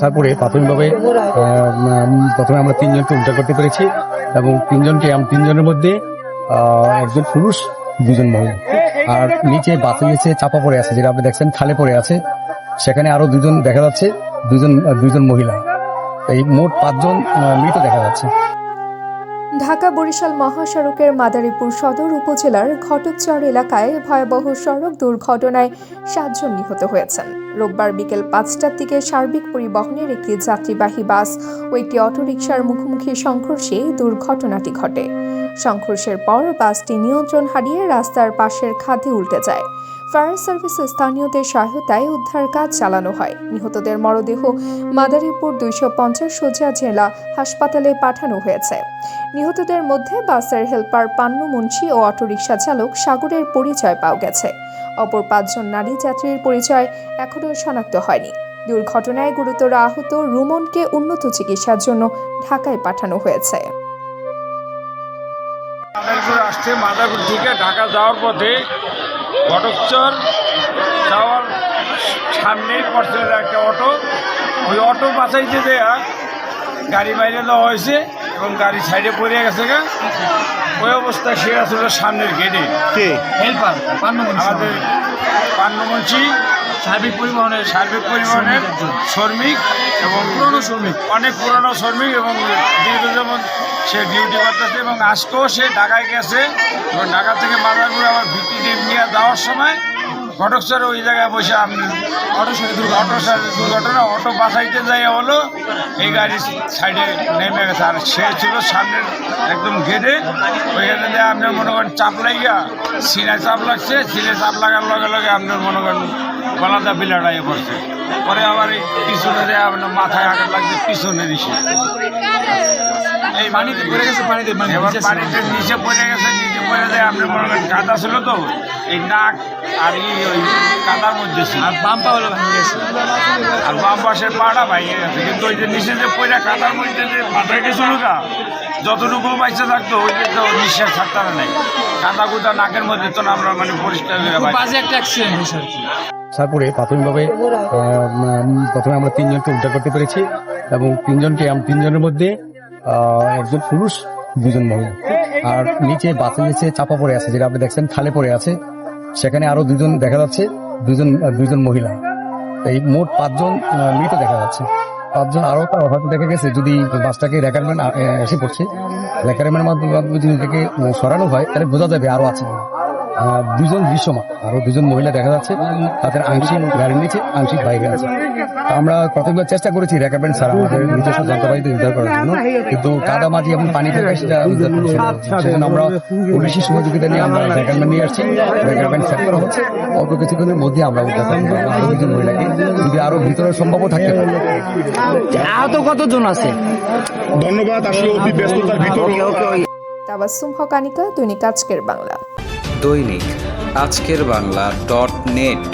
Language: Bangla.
তারপরে প্রাথমিকভাবে প্রথমে আমরা তিনজনকে উদ্ধার করতে পেরেছি এবং তিনজনকে তিনজনের মধ্যে একজন পুরুষ, দুজন মহিলা। আর নিচে বাতি নিচে চাপা পড়ে আছে, যেটা আপনি দেখছেন, খালে পড়ে আছে। সেখানে আরও দুজন দেখা যাচ্ছে, দুজন দুজন মহিলা। এই মোট পাঁচজন মৃত দেখা যাচ্ছে। ঢাকা বরিশাল মহাসড়কের মাদারীপুর সদর উপজেলার ঘটকচর এলাকায় ভয়াবহ সড়ক দুর্ঘটনায় সাতজন নিহত হয়েছেন। রোববার বিকেল পাঁচটার দিকে সার্বিক পরিবহনের একটি যাত্রীবাহী বাস ও একটি অটোরিকশার মুখোমুখি সংঘর্ষে দুর্ঘটনাটি ঘটে। সংঘর্ষের পর বাসটি নিয়ন্ত্রণ হারিয়ে রাস্তার পাশের খাদে উল্টে যায়। ফায়ার সার্ভিস স্থানীয়দের সহায়তায় উদ্ধার কাজ চালানো হয়। নিহতদের মরদেহ মাদারীপুর দুইশো পঞ্চাশ সোজা জেলা হাসপাতালে পাঠানো হয়েছে। নিহতদের মধ্যে বাসের হেলপার পান্নু মুন্সি ও অটোরিকশা চালক সাগরের পরিচয় পাওয়া গেছে। অপর পাঁচজন নারী যাত্রীর পরিচয় এখনও শনাক্ত হয়নি। দুর্ঘটনায় গুরুতর আহত রুমনকে উন্নত চিকিৎসার জন্য ঢাকায় পাঠানো হয়েছে। আসছে, মাদারীপুর থেকে ঢাকা যাওয়ার পথে ঘটকচর যাওয়ার সামনেই পড়ছে একটা অটো। ওই অটো বাঁচাইতে দেয়া গাড়ি বাইরে দেওয়া হয়েছে। এবং গাড়ি সাইডে পড়ে গেছে গা। ওই অবস্থায় সে আসলে সামনের গেটে। কে? হেল্পার আমাদের পান্নমঞ্চী সার্বিক পরিবহনের সার্বিক পরিবহনের শ্রমিক এবং পুরনো শ্রমিক। অনেক পুরনো শ্রমিক এবং দীর্ঘ যেমন সে ডিউটি করতেছে এবং আজকেও সে ঢাকায় গেছে। এবং ঢাকা থেকে মাদারপুর আবার ভিত্তিতে নিয়ে যাওয়ার সময় ঘটকচর ওই জায়গায় বসে আমি অটোর সাথে দুর্ঘটনা। অটো বাসাইতে যাই হলো এই গাড়ি সাইডে নেমে গেছে। আর সে ছিল সামনের একদম গেটে ওইখানে দিয়ে আপনার মনে করেন চাপ লাগিয়া সিনায় চাপ লাগছে সিনে চাপ লাগার লগে লগে আপনার মনে করেন গলাটা বিলাটাই পড়ছে। পরে আবার এই পিছনে দিয়ে আপনার মাথায় আঘাত লাগছে পিছনে দিছে এই পানিতে পড়ে গেছে পানিতে মানে। পানিতে নিচে পড়ে গেছে নিচে পড়ে যায় আপনার মনে করেন কাদা ছিল তো এই নাক আর ওই কাদার মধ্যে ছিল। আর বাম্পা হলো ভেঙে গেছে। আর বাম পাশের পাড়া গেছে কিন্তু ওই যে নিচে যে পয়লা কাদার মধ্যে যে মাথায় গেছিল গা যতটুকু বাইসে থাকতো ওই যে তো নিঃশ্বাস থাকতে নাই। কাদা কুদা নাকের মধ্যে তো আমরা মানে পরিষ্কার করে খুব বাজে একটা অ্যাক্সিডেন্ট হয়েছে আর কি। তারপরে প্রাথমিকভাবে আহ, প্রথমে আমরা তিনজনকে উদ্ধার করতে পেরেছি এবং তিনজনকে আম- তিনজনের মধ্যে আহ, একজন পুরুষ দুজন মহিলা। আর নিচে বাতি নিচে চাপা পড়ে আছে যেটা আপনি দেখছেন খালে পড়ে আছে। সেখানে আরও দুজন দেখা যাচ্ছে দুজন দুজন মহিলা। এই মোট পাঁচজন মৃত দেখা যাচ্ছে। পাঁচজন আরও হয়তো দেখা গেছে, যদি বাসটাকে রেকারমেন্ট এসে পড়ছে। রেকারমেন্টের মাধ্যমে যদি সরানো হয়, তাহলে বোঝা যাবে আরও আছে দুজন দৃশ্যমান আরও দুজন মহিলা দেখা যাচ্ছে তাদের আংশিক গাড়ির নিচে আংশিক বাইরে আছে। আমরা প্রথমবার চেষ্টা করেছি রেকারমেন্ট ছাড়া আমাদের নিজস্ব যন্ত্রপাতিতে উদ্ধার করার জন্য কিন্তু কাদা মাটি এবং পানি থেকে সেটা উদ্ধার। সেজন্য আমরা পুলিশের সহযোগিতা নিয়ে আমরা রেকারমেন্ট নিয়ে আসছি রেকারমেন্ট সেট করা হচ্ছে। অল্প কিছুক্ষণের মধ্যে আমরা উদ্ধার করতে পারব আরও দুজন মহিলাকে যদি আরও ভিতরে সম্ভব থাকতে পারে আহত কতজন আছে? ধন্যবাদ আসলে অতি ব্যস্ততার ভিতরে। তাবাসুম হকানিকা দৈনিক আজকের বাংলা। দৈনিক আজকের বাংলা ডট নেট।